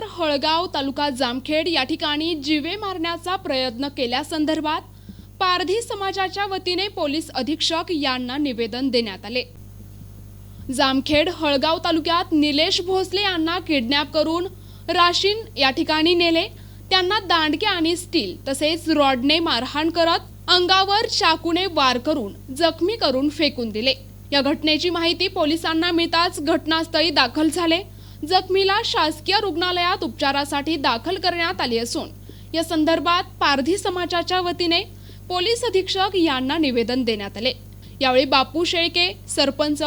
अंगावर हळगाव तालुका जामखेड या ठिकाणी जिवे मारण्याचा प्रयत्न केल्यासंदर्भात पारधी समाजाच्या वतीने पोलीस अधीक्षक यांना निवेदन देण्यात आले. जामखेड हळगाव तालुक्यात निलेश भोसले यांना किडनॅप करून राशीन या ठिकाणी नेले. त्यांना दांडके आणि स्टील तसेच रॉडने मारहाण करत अंगावर चाकूने वार करून जखमी करून फेकून दिले. या घटनेची माहिती पोलिसांना मिळताच घटनास्थळी दाखल झाले. जखमीला शासकीय रुग्णालयात उपचारासाठी दाखल करण्यात आली असून या संदर्भात पारधी समाजाच्या वतीने पोलीस अधीक्षक यांना निवेदन देण्यात आले. यावेळी बापू शेळके सरपंच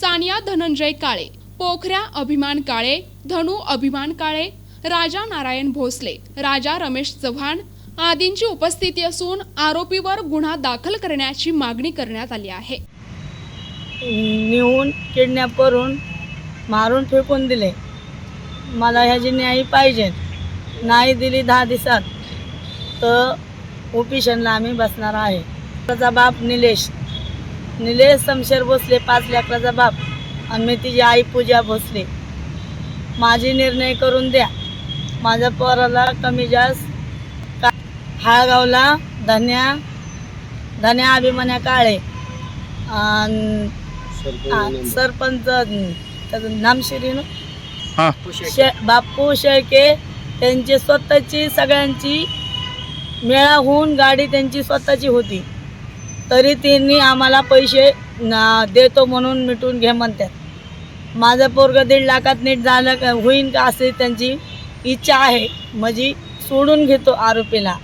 सानिया धनंजय काळे पोखऱ्या अभिमान काळे धनु अभिमान काळे राजा नारायण भोसले राजा रमेश चव्हाण आदींची उपस्थिती असून आरोपीवर गुन्हा दाखल करण्याची मागणी करण्यात आली आहे. नेऊन किडनॅप करून मारून फेकून दिले. मला ह्याची न्याय पाहिजे. नाही दिली दहा दिवसात तर ओपिशनला आम्ही बसणार आहे. त्याचा बाप निलेश. निलेश शमशेर भोसले पाच लेकराचा बाप. आणि मी तिची आई पूजा भोसले. माझी निर्णय करून द्या. माझ्या पोराला कमी जास्त का हाळगावला धन्या धन्या अभिमन्या काळे. आणि सरपंच त्याचं नाम शिरीन. हां. शे बापू शेळके त्यांची स्वतःची सगळ्यांची मेळा होऊन गाडी त्यांची स्वतःची होती. तरी त्यांनी आम्हाला पैसे न- देतो म्हणून मिटून घे म्हणतात माझं पोरग दीड लाखात नीट झालं का होईन का असे त्यांची इच्छा आहे. म्हणजे सोडून घेतो आरोपीला.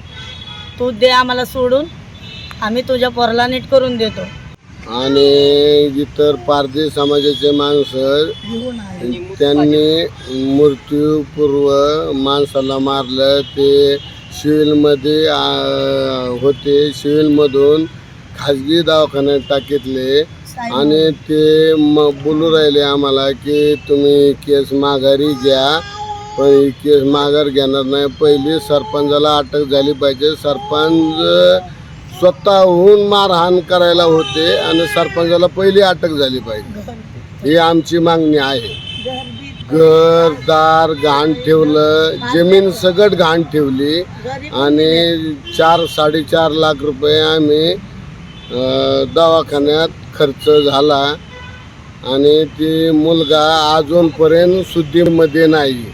तू दे आम्हाला सोडून. आम्ही तुझ्या पोराला नीट करून देतो. आणि इतर पारधी समाजाचे माणसं त्यांनी मृत्यूपूर्व माणसाला मारलं. ते सिव्हिलमध्ये होते. सिव्हिलमधून खाजगी दवाखान्यात टाकीतले. आणि ते म बोलू राहिले आम्हाला की तुम्ही केस माघारी घ्या. पण ही केस माघार घेणार नाही. पहिली सरपंचाला अटक झाली पाहिजे. सरपंच स्वतःहून मारहाण करायला होते आणि सरपंचाला पहिली अटक झाली पाहिजे. ही आमची मागणी आहे. घर दार घाण ठेवलं जमीन सगळं घाण ठेवली आणि चार साडेचार लाख रुपये आम्ही अं, दवाखान्यात खर्च झाला आणि ती मुलगा अजूनपर्यंत शुद्धीमध्ये नाही.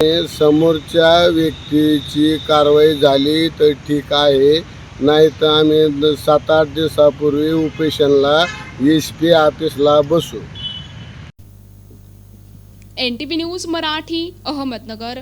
आणि समोरच्या व्यक्तीची कारवाई झाली तर ठीक आहे. नाही तर आम्ही सात आठ दिवसापूर्वी उपेशनला एस पी ऑफिसला बसू. N T P news Marathi Ahmednagar.